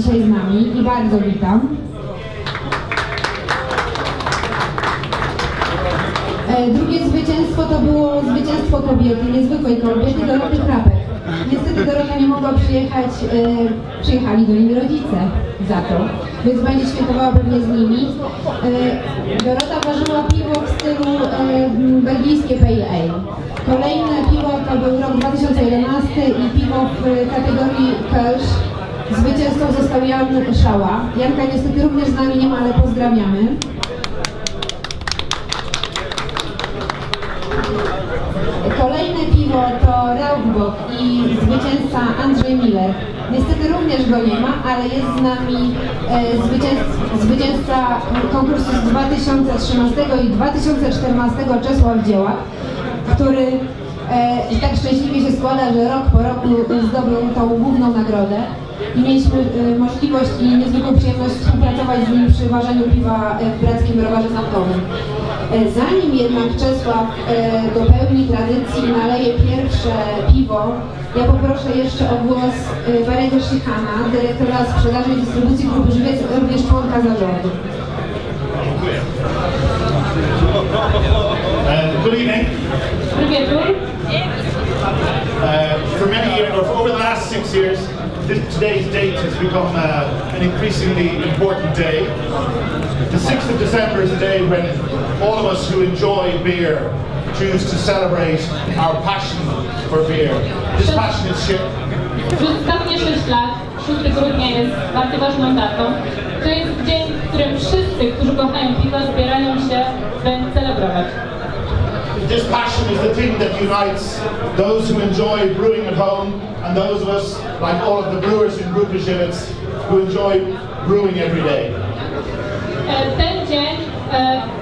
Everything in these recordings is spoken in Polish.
dzisiaj z nami i bardzo witam. E, Drugie zwycięstwo to było zwycięstwo kobiety, niezwykłej kobiety, Doroty Krapek. Niestety Dorota nie mogła przyjechać, e, przyjechali do niej rodzice za to, więc będzie świętowała pewnie z nimi. E, Dorota ważyła piwo w stylu belgijskie Pale Ale. Kolejne piwo to był rok 2011 i piwo w kategorii Kölsch. Zwycięzcą został Jan Szała. Janka niestety również z nami nie ma, ale pozdrawiamy. Kolejne piwo to Rauchbock i zwycięzca Andrzej Miller. Niestety również go nie ma, ale jest z nami e, zwycięzca, zwycięzca konkursu z 2013 i 2014 Czesław Dziełak, który e, tak szczęśliwie się składa, że rok po roku zdobył tą główną nagrodę i mieliśmy e, możliwość i niezwykłą przyjemność współpracować z nim przy ważeniu piwa e, w Brackim Browarze Zamkowym. E, Zanim jednak Czesław e, dopełni tradycji i naleje pierwsze piwo, ja poproszę jeszcze o głos Barego Szychana, dyrektora sprzedaży i dystrybucji Grupy Żywiec, również członka zarządu. Uh, good evening. Dobry wieczór. Today's date has become uh, an increasingly important day. The 6th of December is a day when all of us who enjoy beer choose to celebrate our passion for beer. This passion is shared. Przez ostatnie 6 lat 6 grudnia jest bardzo ważną datą. To jest dzień, w którym wszyscy, którzy kochają piwo, zbierają This passion is the thing that unites those who enjoy brewing at home and those of us, like all of the brewers in Grupa who enjoy brewing every day. Ten dzień,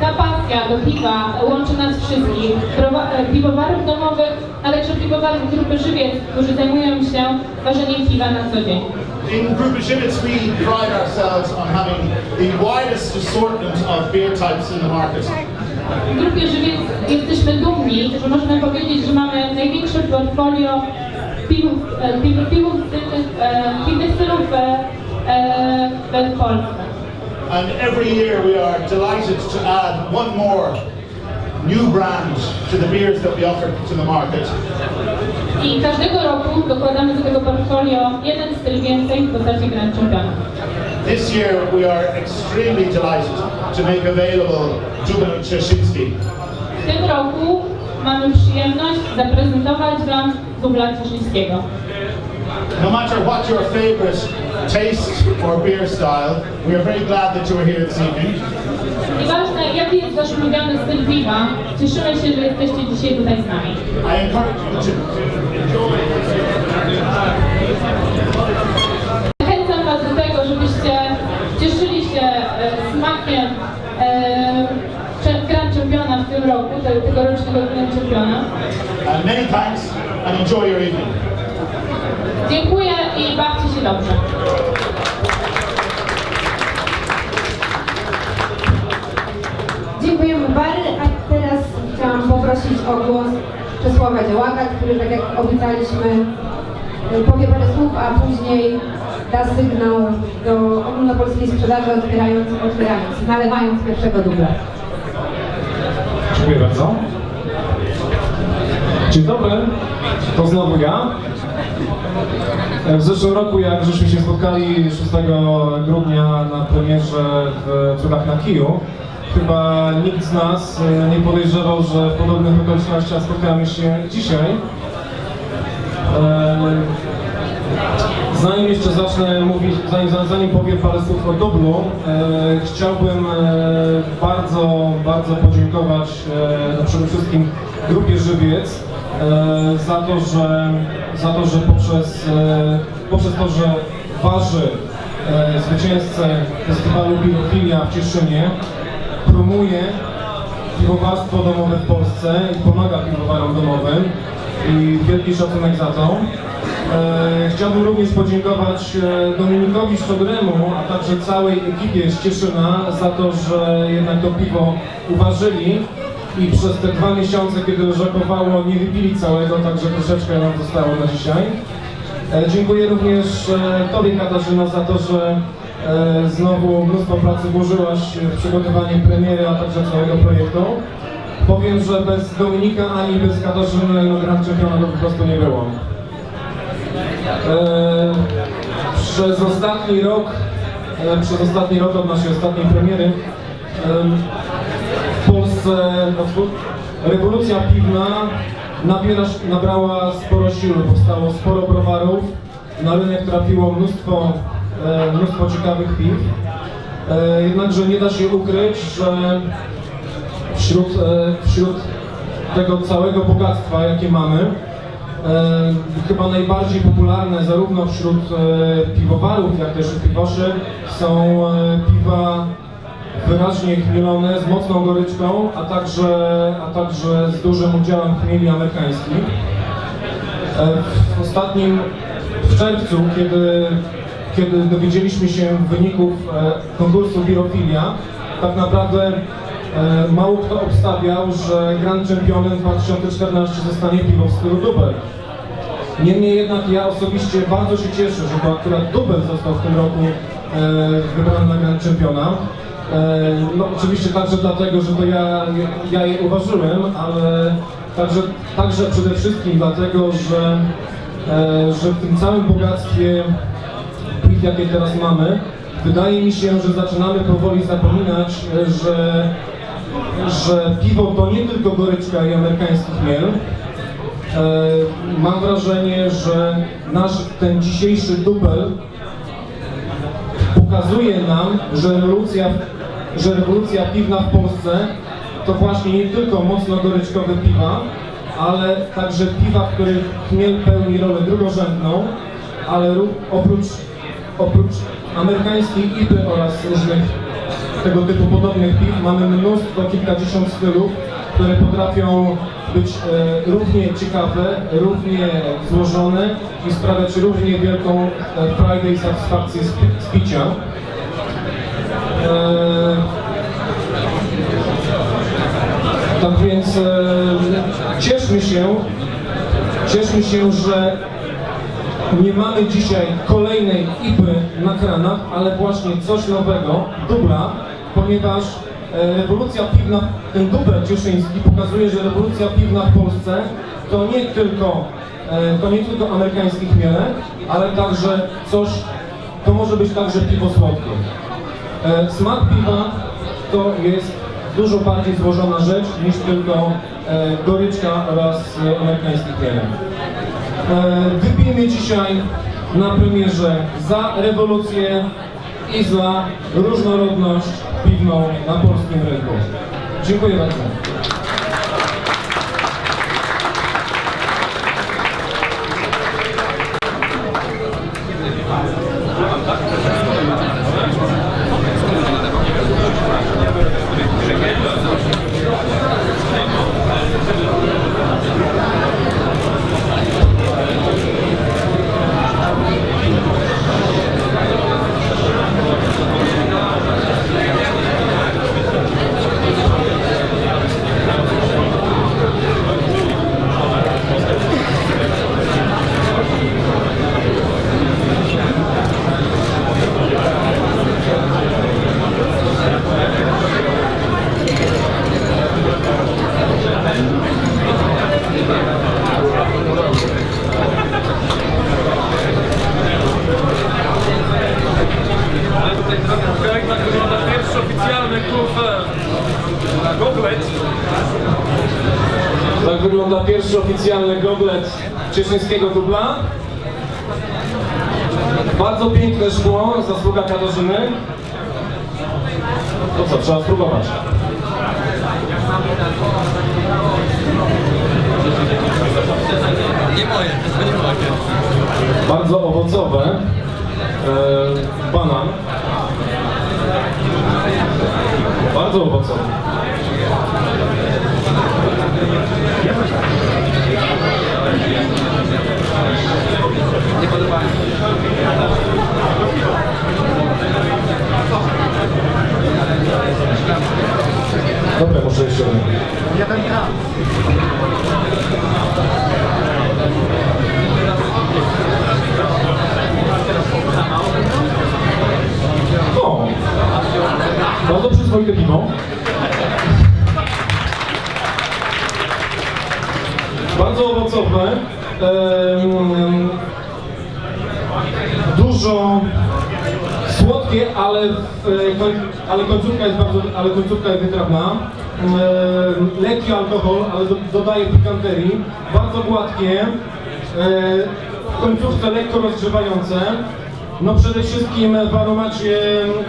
ta pasja do piwa łączy nas wszystkich, piwowarów domowych, ale także piwowarów Grupy Żywiec, którzy zajmują się ważeniem piwa na co dzień. In Grupa Żywiec, we pride ourselves on having the widest assortment of beer types in the market. W Grupie Żywiec jesteśmy dumni, że możemy powiedzieć, że mamy największe portfolio piwów, e, piw, piwów stylnych, e, piwnych stylów e, e, w Polsce. And every year we are delighted to add one more new brand to the beers that we offer to the market. I każdego roku dokładamy do tego portfolio jeden styl więcej w postaci Grand Championa. This year we are extremely delighted to make available. W tym roku mamy przyjemność zaprezentować Wam dubla Cieszyńskiego. No matter what your favorite taste or beer style, we are very glad that you are here this evening. Nieważne jaki jest Wasz ulubiony styl piwa, cieszymy się, że jesteście dzisiaj tutaj z nami. I encourage you to enjoy Zachęcam Was do tego, żebyście cieszyli się e, smakiem e, cze- Grand Roku, te- tegorocznego Grand Championa. and many thanks and enjoy your evening. Dziękuję i bawcie się dobrze. Dziękujemy Bary, a teraz chciałam poprosić o głos Czesława Działaka, który tak jak obiecaliśmy powie parę słów, a później da sygnał do ogólnopolskiej sprzedaży otwierając, otwierając, nalewając pierwszego dubla. Dziękuję bardzo. Dzień dobry, to znowu ja. W zeszłym roku, jak żeśmy się spotkali 6 grudnia na premierze w Cudach na Kiju, chyba nikt z nas e, nie podejrzewał, że w podobnych okolicznościach spotkamy się dzisiaj. E, Zanim jeszcze zacznę mówić, zanim, zanim powiem parę słów o Dublu, e, chciałbym bardzo, bardzo podziękować e, no przede wszystkim Grupie Żywiec e, za to, że, za to, że poprzez, e, poprzez to, że waży e, zwycięzcę festiwalu Piwofilia w Cieszynie, promuje piwowarstwo domowe w Polsce i pomaga piwowarom domowym i wielki szacunek za to. E, chciałbym również podziękować e, Dominikowi Szczodremu, a także całej ekipie z Cieszyna za to, że jednak to piwo uważyli i przez te dwa miesiące, kiedy leżakowało, nie wypili całego, także troszeczkę nam zostało na dzisiaj. E, Dziękuję również e, Tobie Katarzyno za to, że e, znowu mnóstwo pracy włożyłaś w przygotowanie premiery, a także całego projektu. Powiem, że bez Dominika ani bez Katarzyny Grand Czempiona to po prostu nie było. E, przez ostatni rok, e, przez ostatni rok od naszej ostatniej premiery em, w Polsce no, rewolucja piwna nabiera, nabrała sporo siły, powstało sporo browarów, na rynek trafiło mnóstwo, e, mnóstwo ciekawych piw. E, jednakże nie da się ukryć, że wśród, e, wśród tego całego bogactwa, jakie mamy, e, chyba najbardziej popularne zarówno wśród e, piwowarów, jak też piwoszy są piwa wyraźnie chmielone, z mocną goryczką, a także, a także z dużym udziałem chmieli amerykańskich. W ostatnim, w czerwcu, kiedy, kiedy dowiedzieliśmy się wyników konkursu Birofilia, tak naprawdę mało kto obstawiał, że Grand Championem 2014 zostanie piwo w stylu Dubel. Niemniej jednak ja osobiście bardzo się cieszę, że to akurat Dubel został w tym roku e, wybrany na Grand Championa. E, no oczywiście także dlatego, że to ja, ja je uważyłem, ale także, także przede wszystkim dlatego, że, e, że w tym całym bogactwie piw, jakie teraz mamy, wydaje mi się, że zaczynamy powoli zapominać, e, że, że piwo to nie tylko goryczka i amerykański chmiel, E, Mam wrażenie, że nasz ten dzisiejszy dubel pokazuje nam, że rewolucja, że rewolucja piwna w Polsce to właśnie nie tylko mocno goryczkowe piwa, ale także piwa, w których chmiel pełni rolę drugorzędną, ale ró- oprócz, oprócz amerykańskiej IPy oraz różnych tego typu podobnych piw mamy mnóstwo, kilkadziesiąt stylów, które potrafią być e, równie ciekawe, równie złożone i sprawiać równie wielką e, frajdę i satysfakcję z, z picia. E, tak więc e, cieszmy się, cieszmy się, że nie mamy dzisiaj kolejnej IPy na kranach, ale właśnie coś nowego, dubla, ponieważ e, rewolucja piwna, ten dubel cieszyński pokazuje, że rewolucja piwna w Polsce to nie tylko, e, to nie tylko amerykańskie chmiele, ale także coś, to może być także piwo słodkie. E, Smak piwa to jest dużo bardziej złożona rzecz niż tylko goryczka oraz amerykański chmiel. E, Wypijmy dzisiaj na premierze za rewolucję i za różnorodność piwną na polskim rynku. Dziękuję bardzo. Jak tak wygląda pierwszy oficjalny klub e, Goblet. Tak wygląda pierwszy oficjalny goblet cieszyńskiego dubla. Bardzo piękne szkło, zasługa Katarzyny. To co, trzeba spróbować. Nie moje, to nie moje. Bardzo owocowe. E, banan. Bardzo owocowy. Jeden. No, bardzo przyzwoite piwo. Bardzo owocowne. Um, dużo słodkie, ale, w, e, ale końcówka jest bardzo, ale końcówka jest wytrawna. Lekki alkohol, ale do, dodaje pikanterii. Bardzo gładkie. W końcówce lekko rozgrzewające. No przede wszystkim w aromacie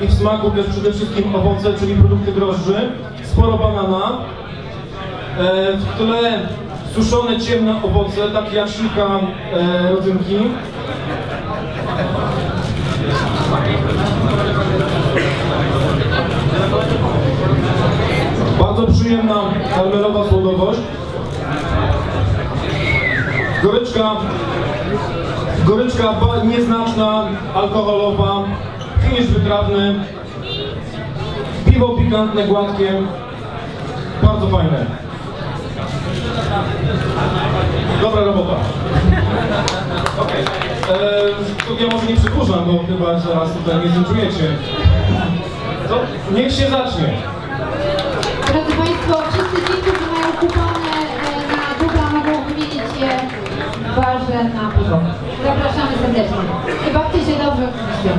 i w smaku też przede wszystkim owoce, czyli produkty drożdży. Sporo banana. E, w tle suszone ciemne owoce, takie jak śliwka e, rodzynki. Bardzo przyjemna karmelowa słodowość. Goryczka, goryczka nieznaczna, alkoholowa, finisz wytrawny, piwo pikantne, gładkie, bardzo fajne. Dobra robota. Okej, okay. to ja może nie przedłużam, bo chyba zaraz tutaj nie zliczujecie. To niech się zacznie to wszyscy ci, którzy mają kupony e, na Dubla mogą wymienić je w barze na porządku. Zapraszamy serdecznie. I bawcie się dobrze oczywiście.